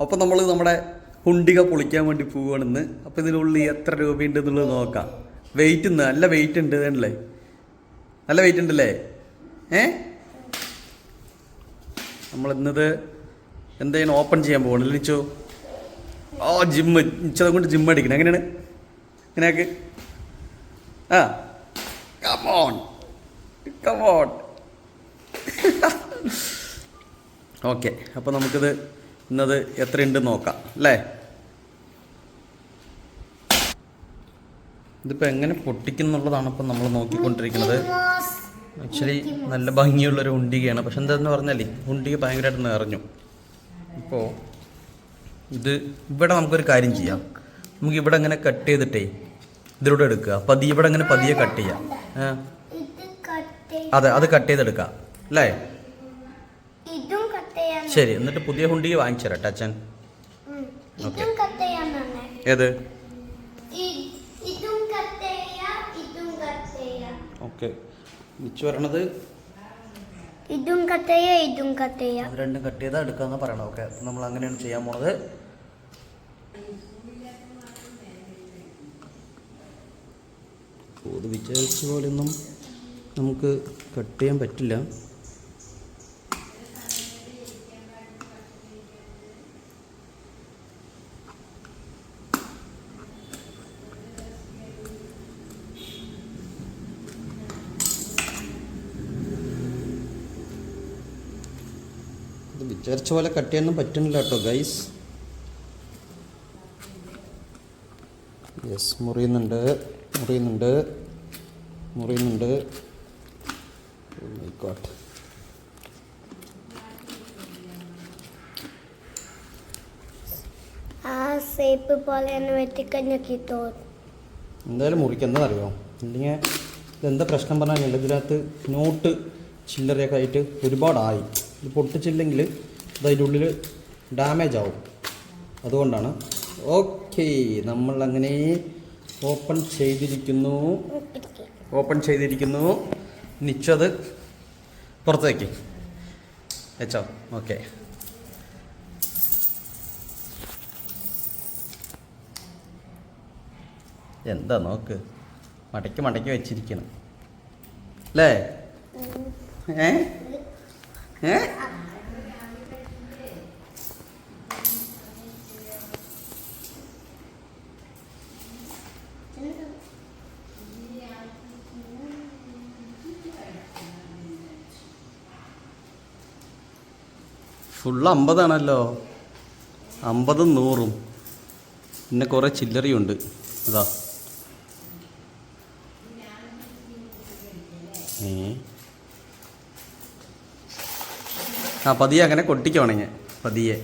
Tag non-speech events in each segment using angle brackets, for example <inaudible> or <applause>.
അപ്പോൾ നമ്മൾ നമ്മുടെ കുണ്ടിക പൊളിക്കാൻ വേണ്ടി പോവുകയാണെന്ന്. അപ്പോൾ ഇതിനുള്ളിൽ എത്ര രൂപയുണ്ട് എന്നുള്ളത് നോക്കാം. വെയിറ്റ് ഇന്ന് നല്ല വെയിറ്റ് ഉണ്ട് അല്ലേ നല്ല വെയിറ്റ് ഉണ്ടല്ലേ? ഏ? നമ്മൾ ഇന്നത് എന്തെങ്കിലും ഓപ്പൺ ചെയ്യാൻ പോകണം ലിച്ചോ? ഓ ജിമ്മ് ഇച്ചതെ കൊണ്ട് ജിമ്മ് അടിക്കണം. എങ്ങനെയാണ്? ഇങ്ങനെയാക്ക്. ആ. കമോൺ കമോൺ ഓക്കെ അപ്പോൾ നമുക്കിത് ഇന്നത് എത്രയുണ്ട് നോക്കാം അല്ലേ? ഇതിപ്പോൾ എങ്ങനെ പൊട്ടിക്കുന്നുള്ളതാണ് ഇപ്പം നമ്മൾ നോക്കിക്കൊണ്ടിരിക്കുന്നത്. ആക്ച്വലി നല്ല ഭംഗിയുള്ളൊരു ഉണ്ടികയാണ്. പക്ഷെ എന്താന്ന് പറഞ്ഞാലേ ഉണ്ടിക ഭയങ്കരമായിട്ട് നിറഞ്ഞു. ഇപ്പോൾ ഇത് ഇവിടെ നമുക്കൊരു കാര്യം ചെയ്യാം. നമുക്ക് ഇവിടെ ഇങ്ങനെ കട്ട് ചെയ്തിട്ടേ ഇതിലൂടെ എടുക്കുക. പതി ഇവിടെ ഇങ്ങനെ പതിയെ കട്ട് ചെയ്യാം. അതെ അത് കട്ട് ചെയ്തെടുക്കാം. അല്ലേ? ശരി എന്നിട്ട് പുതിയ ഹുണ്ടി വാങ്ങിച്ചു തരാം അച്ഛൻ. ഉം. ഓക്കേ. ഏത്? ഓക്കെ. മിച്ചു പറയണത് ഇതും കട്ട് ഇതും കട്ട് ചെയ്യാ. അത് രണ്ടും കട്ട് ചെയ്താൽ എടുക്കാന്ന് പറയണം ഓക്കെ നമ്മൾ അങ്ങനെയാണ് ചെയ്യാൻ പോണത്. ഇത് വിചാരിച്ച പോലെയൊന്നും നമുക്ക് കട്ട് ചെയ്യാൻ പറ്റില്ല ഇത് വിചാരിച്ച പോലെ കട്ട് ചെയ്യാനൊന്നും പറ്റുന്നില്ല കേട്ടോ ഗൈസ് യെസ് മുറിയുന്നുണ്ട് മുറിയുന്നുണ്ട് മുറിയുന്നുണ്ട്. ആയിക്കോട്ടെ my ആ ഷേപ്പ് പോലെ തന്നെ എന്തായാലും മുറിക്കുന്നത് അറിയോ ഇല്ലെങ്കിൽ ഇതെന്താ പ്രശ്നം പറഞ്ഞാൽ ഇതിനകത്ത് നോട്ട് ചില്ലറയൊക്കെ ആയിട്ട് ഒരുപാടായി. ഇത് പൊട്ടിച്ചില്ലെങ്കിൽ അതിന്റെ ഉള്ളിൽ ഡാമേജ് ആവും. അതുകൊണ്ടാണ്. ഓക്കെ നമ്മൾ അങ്ങനെ ഓപ്പൺ ചെയ്തിരിക്കുന്നു. ഓപ്പൺ ചെയ്തിരിക്കുന്നു. നിച്ചത് പുറത്തേക്ക്. വെച്ചോ. ഓക്കെ എന്താ നോക്ക്? മടക്കി മടക്കി വെച്ചിരിക്കണം. അല്ലേ ഏ? ഏ? ഫുള്ള് അമ്പതാണല്ലോ. അമ്പതും നൂറും. പിന്നെ കുറേ ചില്ലറിയുണ്ട്. അതാ ഏ. ആ പതിയെ അങ്ങനെ കൊട്ടിക്കുവാണെങ്കിൽ പതിയെ.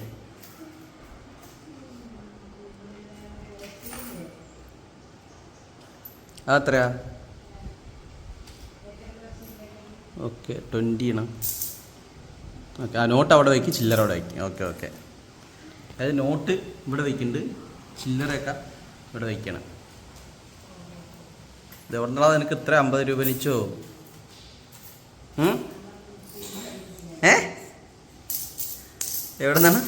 അത്രയാ ഓക്കെ ട്വന്റി ആണ്. ഓക്കെ ആ നോട്ട് അവിടെ വയ്ക്കും ചില്ലറ അവിടെ വയ്ക്കും. Okay okay. അതായത് നോട്ട് ഇവിടെ വയ്ക്കുന്നുണ്ട് ചില്ലറയൊക്കെ ഇവിടെ വയ്ക്കണം. ഇത് എവിടെന്നാ നിനക്ക് ഇത്ര അമ്പത് രൂപ നിച്ചോ? ഏ? എവിടെ നിന്നാണ്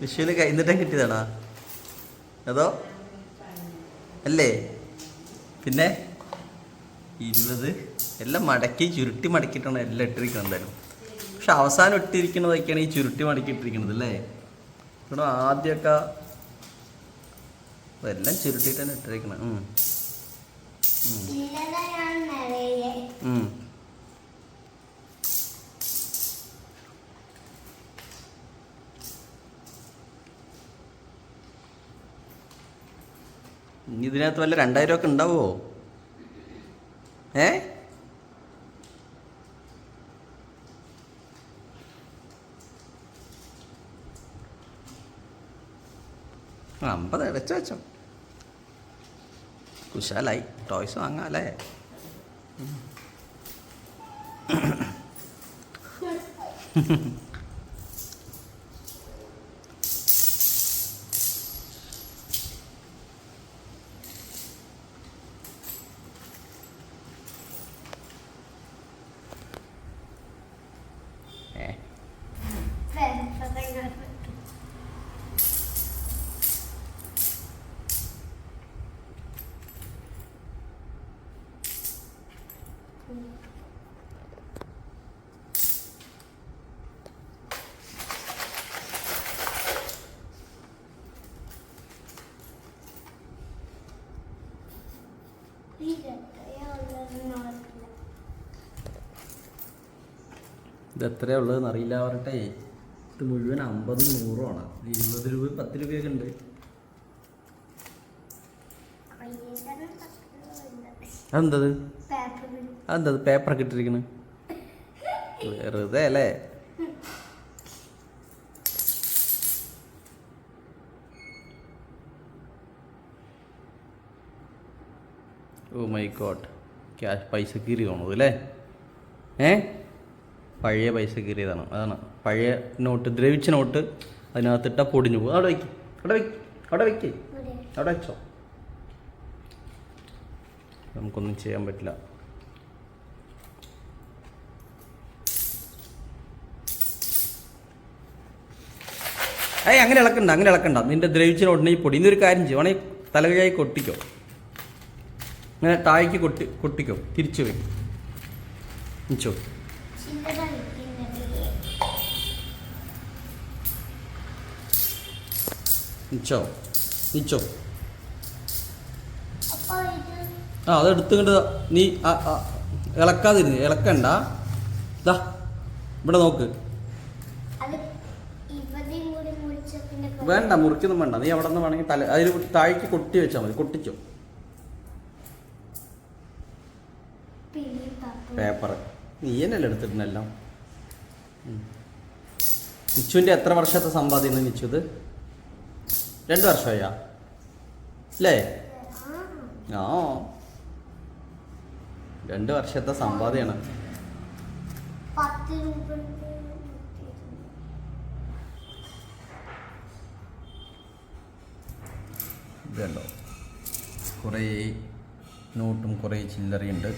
വിഷുവിന് കഴിഞ്ഞിട്ടേ കിട്ടിയതാണോ? അതോ? അല്ലേ? പിന്നെ? ഇരുപത് എല്ലാം മടക്കി ചുരുട്ടി മടക്കിയിട്ടാണ് എല്ലാം ഇട്ടിരിക്കുന്നത് എന്തായാലും. പക്ഷെ അവസാനം ഇട്ടിരിക്കുന്നതൊക്കെയാണ് ഈ ചുരുട്ടി മടക്കിയിട്ടിരിക്കുന്നത് അല്ലേ? ഇവിടെ ആദ്യമൊക്കെ എല്ലാം ചുരുട്ടിയിട്ടാണ് ഇട്ടിരിക്കുന്നത്. ഉം. ഇനി ഇതിനകത്ത് വല്ല രണ്ടായിരം ഒക്കെ ഉണ്ടാവോ ഏ? അമ്പത് അടച്ചു വെച്ചോ. കുശാലായി. ടോയ്സ് വാങ്ങാം അല്ലേ <laughs> ഇത് എത്രയാ ഉള്ളതെന്ന് അറിയില്ല പറട്ടെ ഇത് മുഴുവൻ അമ്പതും നൂറുമാണ് ഇരുപത് രൂപ പത്ത് രൂപയൊക്കെ ഉണ്ട്. അതെന്തത്? അതെന്തത്? പേപ്പറൊക്കെ ഇട്ടിരിക്കണ്. വെറുതെ അല്ലേ? Oh my God. ക്യാഷ് പൈസ കീറി തോന്നുന്നത് അല്ലേ? ഏ? പഴയ പൈസ കീറിയതാണ്. അതാണ് പഴയ നോട്ട് ദ്രവിച്ച നോട്ട് അതിനകത്തിട്ട പൊടിഞ്ഞു പോകും. അവിടെ വയ്ക്കും അവിടെ വയ്ക്കും അവിടെ വയ്ക്കേ അവിടെ വെച്ചോ. നമുക്കൊന്നും ചെയ്യാൻ പറ്റില്ല. ഏയ് അങ്ങനെ ഇളക്കണ്ട അങ്ങനെ ഇളക്കണ്ട. നിന്റെ ദ്രവിച്ച നോട്ടിന് ഈ പൊടി. ഇന്നൊരു കാര്യം ചെയ്യും. വേണമെങ്കിൽ തലകഴായി കൊട്ടിക്കോ. അങ്ങനെ താഴേക്ക് കൊട്ടി കൊട്ടിക്കോ. തിരിച്ചു വയ്ക്കും നിച്ചോ നിച്ചോ നിച്ചോ. ആ അത് എടുത്തുകൊണ്ട് നീ ഇളക്കാതിരുന്ന് ഇളക്കണ്ട. ദാ ഇവിടെ നോക്ക്. വേണ്ട മുറിക്കൊന്നും വേണ്ട. നീ അവിടെ നിന്ന് വേണമെങ്കിൽ തല അതിൽ താഴേക്ക് കൊട്ടി വെച്ചാൽ മതി കൊട്ടിച്ചോ. പേപ്പർ നീ എന്നല്ലേ എടുത്തിട്ടുണ്ടെല്ലാം നിച്ചുവിന്റെ എത്ര വർഷത്തെ സമ്പാദ്യം നിച്ചു ഇത്? രണ്ട് വർഷമായാ അല്ലേ ആ. രണ്ട് വർഷത്തെ സമ്പാദ്യമാണ് ഇതുണ്ടോ? കുറേ നോട്ടും കുറേ ചില്ലറയുണ്ട്.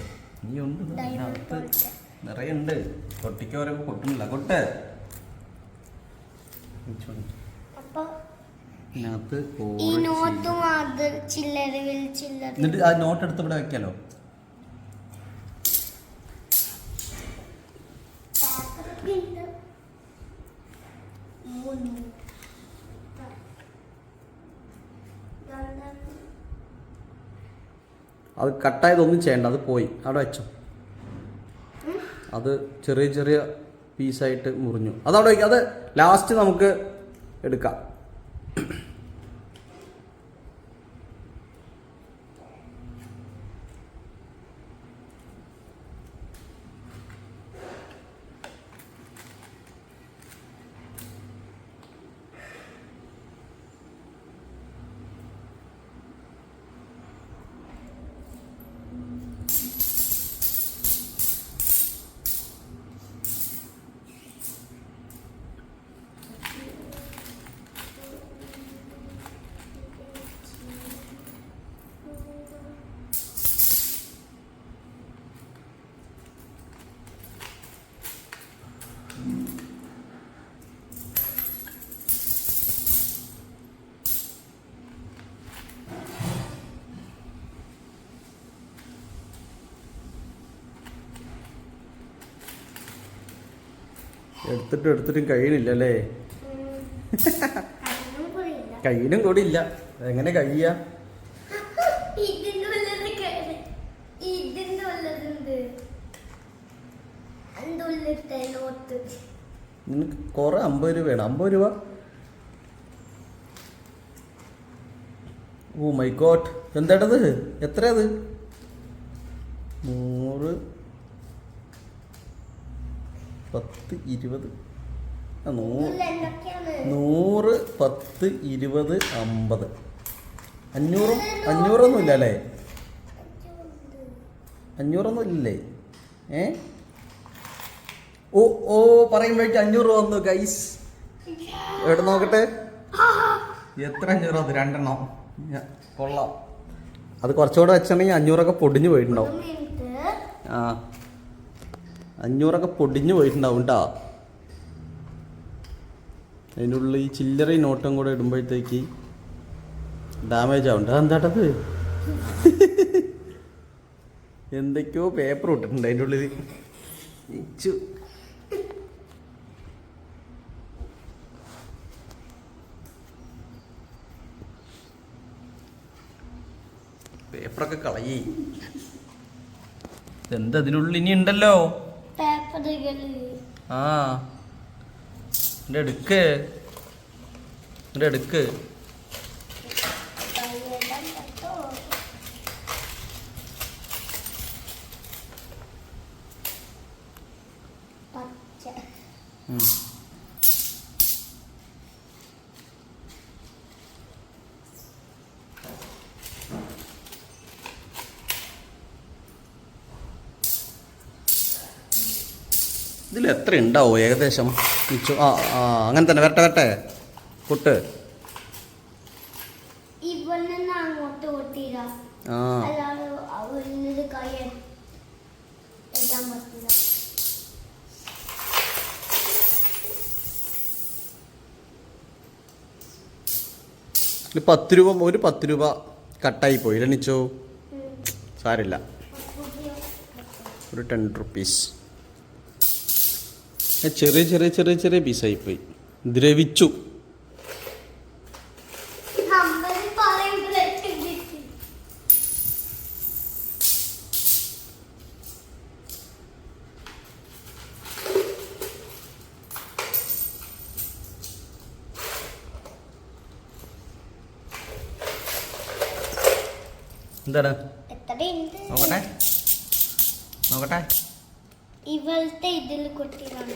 നീ ഉണ്ട്. അകത്ത് അതിനകത്ത് കൊട്ടിക്കോരൊക്കെ കൊട്ടുന്നില്ല. കൊട്ടേ. ഇതിനകത്ത് ഈ നോട്ടും അത് ചില്ലറയിൽ ചില്ലറ. എന്നിട്ട് ആ നോട്ട് എടുത്ത് ഇവിടെ വെക്കാലോ? അത് കട്ടായതൊന്നും ചെയ്യണ്ട അത് പോയി. അവിടെ വെച്ചോ. അത് ചെറിയ ചെറിയ പീസായിട്ട് മുറിഞ്ഞു. അതവിടെ അത് ലാസ്റ്റ് നമുക്ക് എടുക്കാം. എടുത്തിട്ടും എടുത്തിട്ടും കഴിയണില്ല അല്ലേ കയ്യിലും കൂടി ഇല്ല. എങ്ങനെ കഴിയ നിനക്ക് കൊറേ അമ്പത് രൂപ വേണം. അമ്പത് രൂപ? Oh my God. എന്താട്ടത് എത്രയത് നൂറ് പത്ത് ഇരുപത്. നൂറ് നൂറ് പത്ത് ഇരുപത് അമ്പത്. അഞ്ഞൂറും അഞ്ഞൂറൊന്നും ഇല്ല അല്ലേ? അഞ്ഞൂറൊന്നും ഇല്ലേ? ഏ? ഓ ഓ പറയുമ്പോഴേക്ക് അഞ്ഞൂറ് വന്നു ഗൈസ് എവിടെ നോക്കട്ടെ? എത്ര അഞ്ഞൂറ് അത് രണ്ടെണ്ണം. കൊള്ളാം. അത് കുറച്ചുകൂടെ വെച്ചിട്ടുണ്ടെങ്കിൽ അഞ്ഞൂറൊക്കെ പൊടിഞ്ഞു പോയിട്ടുണ്ടാവും. ആ. അഞ്ഞൂറൊക്കെ പൊടിഞ്ഞു പോയിട്ടുണ്ടാവും കേട്ടോ അതിന്റെ ഉള്ളിൽ ഈ ചില്ലറ നോട്ടും കൂടെ ഇടുമ്പോഴത്തേക്ക് ഡാമേജ് ആവുന്നുണ്ട് അതെന്താട്ടത് എന്തൊക്കെയോ പേപ്പർ ഇട്ടിട്ടുണ്ട് അതിന്റെ ഉള്ളിൽ ഇച്ചു പേപ്പറൊക്കെ കളയി. എന്താ അതിനുള്ളിൽ ഇനി ഉണ്ടല്ലോ ആ. എടുക്ക്. എടുക്ക്. പയ്യെല്ലാം എത്ര ഉണ്ടാവും ഏകദേശം ആ അങ്ങനെ തന്നെ വരട്ടെ വരട്ടെ. കുട്ട്. ആ. പത്ത് രൂപ ഒരു പത്ത് രൂപ കട്ടായി പോയി. രണിച്ചോ സാരില്ല. ഒരു ടെൻ റുപ്പീസ്. ചെറിയ ചെറിയ ചെറിയ ചെറിയ പീസായി പോയി ദ്രവിച്ചു. എന്താണ്? നോക്കട്ടെ. നോക്കട്ടെ. ഇവളുടെ ഇതിൽ കൊട്ടിയതാണ്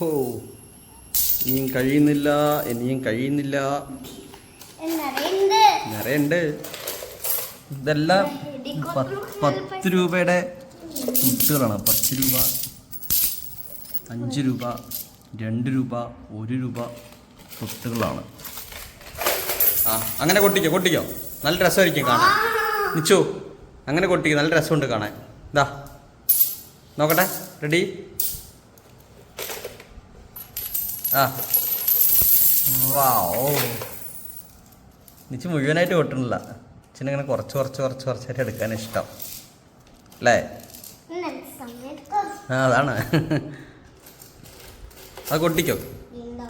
ഓ ഇനിയും കഴിയുന്നില്ല ഇനിയും കഴിയുന്നില്ല. നിറയുണ്ട്. ഇതെല്ലാം പത്ത് രൂപയുടെ മുത്തുകളാണ് പത്ത് രൂപ അഞ്ച് രൂപ രണ്ട് രൂപ ഒരു രൂപ. മുത്തുകളാണ് ആ അങ്ങനെ കൊട്ടിക്കോ കൊട്ടിക്കോ. നല്ല രസമായിരിക്കും കാണാൻ. നിച്ചു അങ്ങനെ കൊട്ടിക്കോ നല്ല രസമുണ്ട് കാണാൻ. ഇതാ നോക്കട്ടെ റെഡി ആ. വാ ഓ നിച്ച് മുഴുവനായിട്ട് കൊട്ടണില്ല ചിന്നിങ്ങനെ കുറച്ച് കുറച്ച് കുറച്ച് കുറച്ചായിട്ട് എടുക്കാൻ ഇഷ്ടം. അല്ലേ? ആ അതാണ്. അത് കൊട്ടിക്കോ ഇല്ല.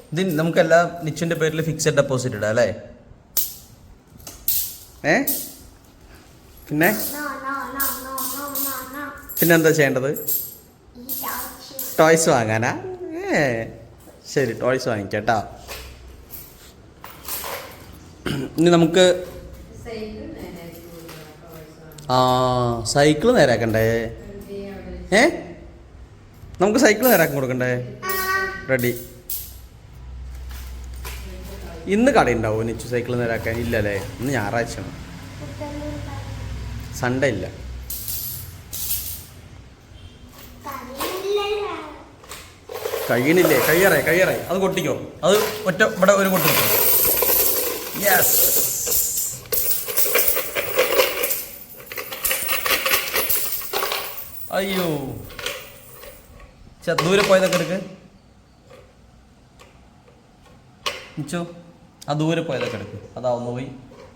ഇത് ഇത് നമുക്കെല്ലാം നിച്ചിന്റെ പേരിൽ ഫിക്സഡ് ഡെപ്പോസിറ്റ് ഇടാം അല്ലേ? ഏ? പിന്നെ? No, no, no, no, no, no, no. പിന്നെ എന്താ ചെയ്യേണ്ടത്? ടോയ്സ് വാങ്ങാനാ? ഏ ശരി ടോയ്സ് വാങ്ങിക്കട്ടോ. ഇനി നമുക്ക് ആ സൈക്കിൾ നേരാക്കണ്ടേ? ഏ? നമുക്ക് സൈക്കിൾ നേരാക്കാൻ കൊടുക്കണ്ടേ? റെഡി ഇന്ന് കടയുണ്ടാവോ നിച്ചു സൈക്കിൾ നേരാക്കാൻ. ഇല്ലല്ലേ? ഇന്ന് ഞായറാഴ്ചയാണ് സൺഡേ ഇല്ല. കഴിയണില്ലേ? കഴിയറേ കഴിയറേ. അത് കൊട്ടിക്കോ. അത് ഒറ്റ ഇവിടെ ഒരു കൊട്ടി യെസ് അയ്യോ. ചെ ദൂരെ പോയതൊക്കെ എടുക്ക്. മിച്ചു. ആ ദൂരെ പോയതൊക്കെ എടുക്കും. അതാ ഒന്ന് പോയി.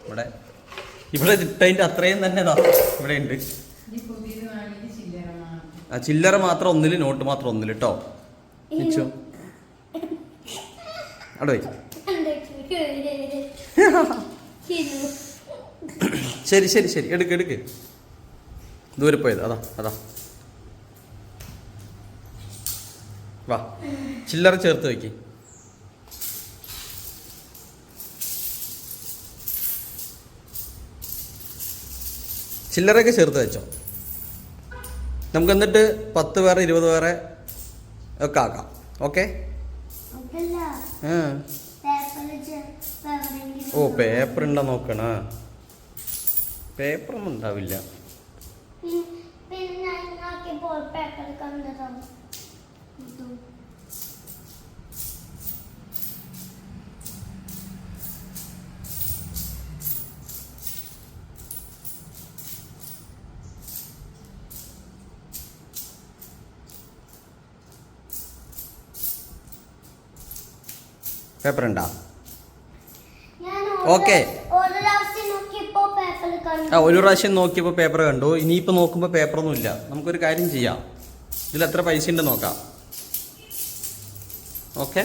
ഇവിടെ. ഇവിടെ ഇട്ടതിന്റെ അത്രയും തന്നെ ഇതാ ഇവിടെ ഉണ്ട്. ആ ചില്ലറ മാത്രം ഒന്നിൽ നോട്ട് മാത്രം ഒന്നിൽ കേട്ടോ മിച്ചു അവിടെ. ശരി ശരി ശരി. എടുക്ക് എടുക്ക്. ദൂരെ പോയത്. അതാ അതാ. വാ. ചില്ലറ ചേർത്ത് വെക്ക്. ചില്ലറയൊക്കെ ചേർത്ത് വെച്ചോ. നമുക്ക് എന്നിട്ട് പത്ത് പേരെ ഇരുപത് പേരെ ഒക്കെ ആക്കാം. ഓക്കെ? ഓ പേപ്പർ ഉണ്ടോ നോക്കണ. പേപ്പറൊന്നും ഉണ്ടാവില്ല. പിന്നെ പേപ്പർ ഉണ്ടാ ഓക്കെ. ആ ഒരു പ്രാവശ്യം നോക്കിയപ്പോൾ പേപ്പർ കണ്ടു. ഇനിയിപ്പോൾ നോക്കുമ്പോൾ പേപ്പറൊന്നും ഇല്ല നമുക്കൊരു കാര്യം ചെയ്യാം. ഇതിൽ എത്ര പൈസ ഉണ്ട് നോക്കാം. ഓക്കെ.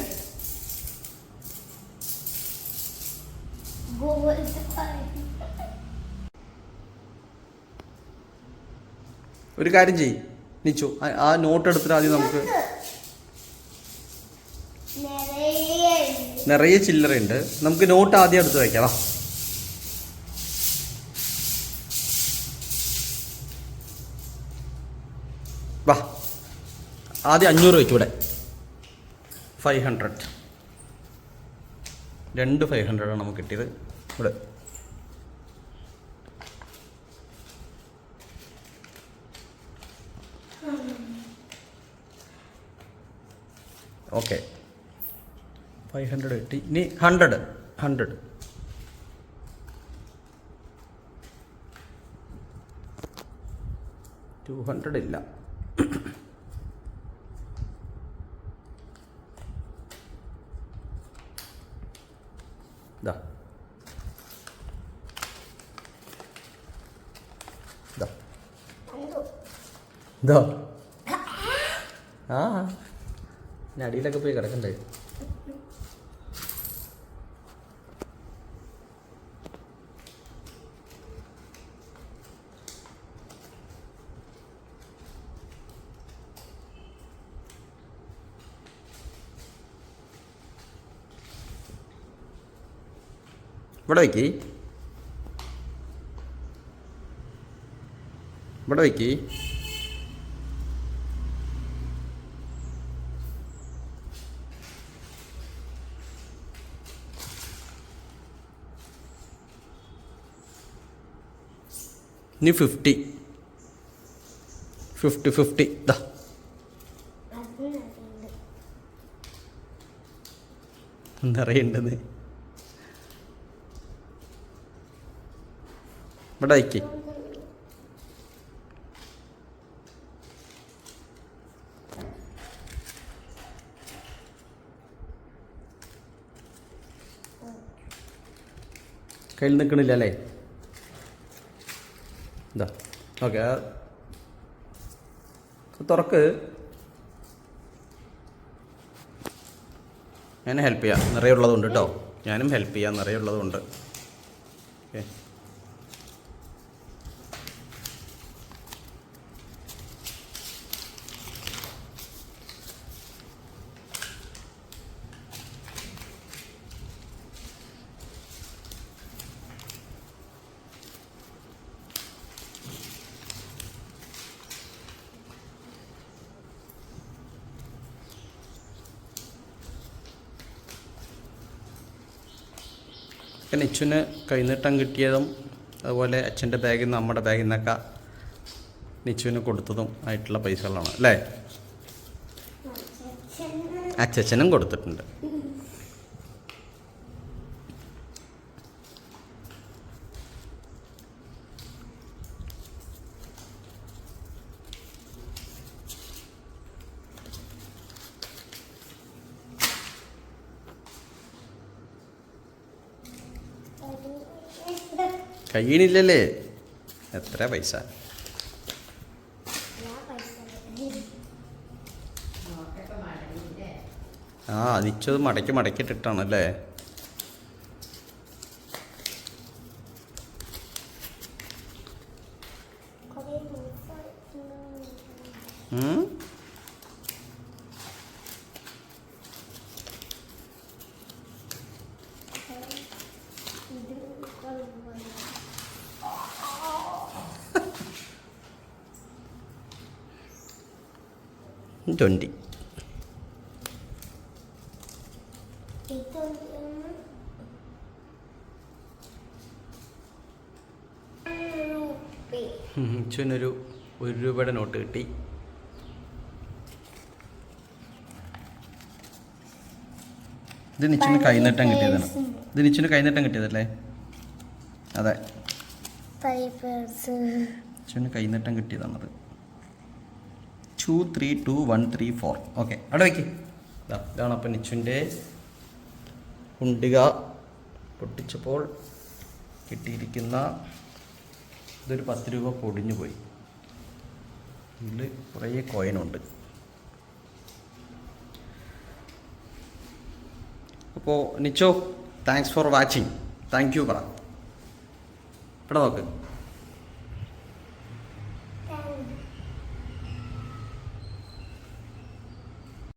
ഒരു കാര്യം ചെയ്യ്. നിച്ചു ആ നോട്ട് എടുത്തിട്ട് ആദ്യം നമുക്ക് നിറയെ ചില്ലറയുണ്ട് നമുക്ക് നോട്ട് ആദ്യം എടുത്ത് വയ്ക്കാം. വാ. വാ. ആദ്യം അഞ്ഞൂറ് വയ്ക്കൂടെ ഫൈവ് ഹൺഡ്രഡ് രണ്ട് ഫൈവ് ഹൺഡ്രഡാണ് നമുക്ക് കിട്ടിയത്. ഇവിടെ. ഓക്കെ. ഫൈവ് ഹൺഡ്രഡ് കിട്ടി. ഇനി ഹൺഡ്രഡ് ഹൺഡ്രഡ് ടു ഹൺഡ്രഡ് ഇല്ല. കണ്ടു. ദാ. ആ. അടിയിലൊക്കെ പോയി കിടക്കണ്ടേ? ഇവിടെ വയ്ക്കി ഇവിടെ വയ്ക്കി ഇനി ഫിഫ്റ്റി ഫിഫ്റ്റി ഫിഫ്റ്റി ദാ. അത് നിറയുണ്ട്. നിറയുണ്ടെന്ന് ഇവിടെ വയ്ക്ക് കയ്യിൽ നിൽക്കണില്ല അല്ലേ? എന്താ ഓക്കെ തുറക്ക്. ഞാൻ ഹെൽപ്പ് ചെയ്യാം. നിറയുള്ളതുണ്ട് കേട്ടോ ഞാനും ഹെൽപ്പ് ചെയ്യാം. നിറയുള്ളതുണ്ട് ഓക്കെ ഒക്കെ നിച്ചുവിന് കൈനീട്ടം കിട്ടിയതും അതുപോലെ അച്ഛന്റെ ബാഗിൽ നിന്ന് നമ്മുടെ ബാഗിൽ നിന്നൊക്കെ നിച്ചുവിന് കൊടുത്തതും ആയിട്ടുള്ള പൈസകളാണ് അല്ലേ? അച്ഛനും കൊടുത്തിട്ടുണ്ട്. കഴിയണില്ലല്ലേ എത്ര പൈസ. ആ നിച്ചത് മടക്കി മടക്കിയിട്ടിട്ടാണല്ലേ ഉം? ഇത് കൊണ്ടുവന്നു. ട്വന്റി <laughs> ഒരു ഒരു രൂപയുടെ നോട്ട് കിട്ടി. ഇത് നിച്ചിന് കൈനീട്ടം കിട്ടിയതാണ്. ഇത് നിച്ചിന് കൈനീട്ടം കിട്ടിയതല്ലേ? അതെ. നിച്ചുവിന് കൈനീട്ടം കിട്ടിയതാണത്. Two three two one three four okay അവിടെ വയ്ക്ക് ഇതാ ഇതാണ് അപ്പം നിച്ചുവിന്റെ ഉണ്ടിക പൊട്ടിച്ചപ്പോൾ കിട്ടിയിരിക്കുന്ന ഇതൊരു പത്ത് രൂപ പൊടിഞ്ഞു പോയി. ഇതിൽ കുറേ കോയിനുണ്ട് അപ്പോൾ നിച്ചോ thanks for watching thank you പറ ഇവിടെ നോക്ക്.